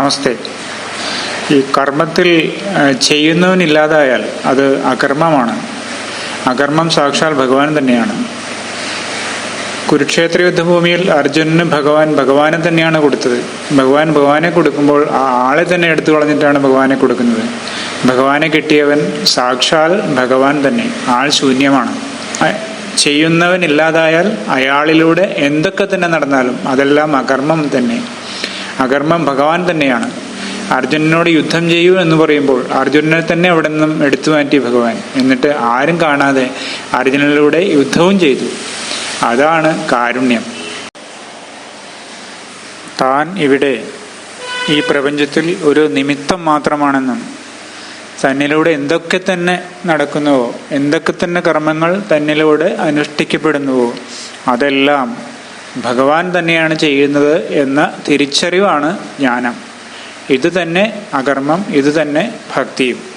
നമസ്തേ. ഈ കർമ്മത്തിൽ ചെയ്യുന്നവനില്ലാതായാൽ അത് അകർമ്മമാണ്. അകർമ്മം സാക്ഷാൽ ഭഗവാൻ തന്നെയാണ്. കുരുക്ഷേത്ര യുദ്ധഭൂമിയിൽ അർജുനന് ഭഗവാൻ ഭഗവാനെ തന്നെയാണ് കൊടുത്തത്. ഭഗവാൻ ഭഗവാനെ കൊടുക്കുമ്പോൾ ആ ആളെ തന്നെ എടുത്തു കളഞ്ഞിട്ടാണ് ഭഗവാനെ കൊടുക്കുന്നത്. ഭഗവാനെ കിട്ടിയവൻ സാക്ഷാൽ ഭഗവാൻ തന്നെ ആൾ ശൂന്യമാണ്. ചെയ്യുന്നവൻ ഇല്ലാതായാൽ അയാളിലൂടെ എന്തൊക്കെ തന്നെ നടന്നാലും അതെല്ലാം അകർമ്മം തന്നെ. അകർമ്മം ഭഗവാൻ തന്നെയാണ്. അർജുനനോട് യുദ്ധം ചെയ്യൂ എന്ന് പറയുമ്പോൾ അർജുനനെ തന്നെ അവിടെ നിന്നും എടുത്തു മാറ്റി ഭഗവാൻ. എന്നിട്ട് ആരും കാണാതെ അർജുനനിലൂടെ യുദ്ധവും ചെയ്തു. അതാണ് കാരുണ്യം. താൻ ഇവിടെ ഈ പ്രപഞ്ചത്തിൽ ഒരു നിമിത്തം മാത്രമാണെന്നും തന്നിലൂടെ എന്തൊക്കെ തന്നെ നടക്കുന്നുവോ എന്തൊക്കെ തന്നെ കർമ്മങ്ങൾ തന്നിലൂടെ അനുഷ്ഠിക്കപ്പെടുന്നുവോ അതെല്ലാം ഭഗവാൻ തന്നെയാണ് ചെയ്യുന്നത് എന്ന തിരിച്ചറിവാണ് ജ്ഞാനം. ഇത് തന്നെ അകർമ്മം ഇത് തന്നെ ഭക്തിയും.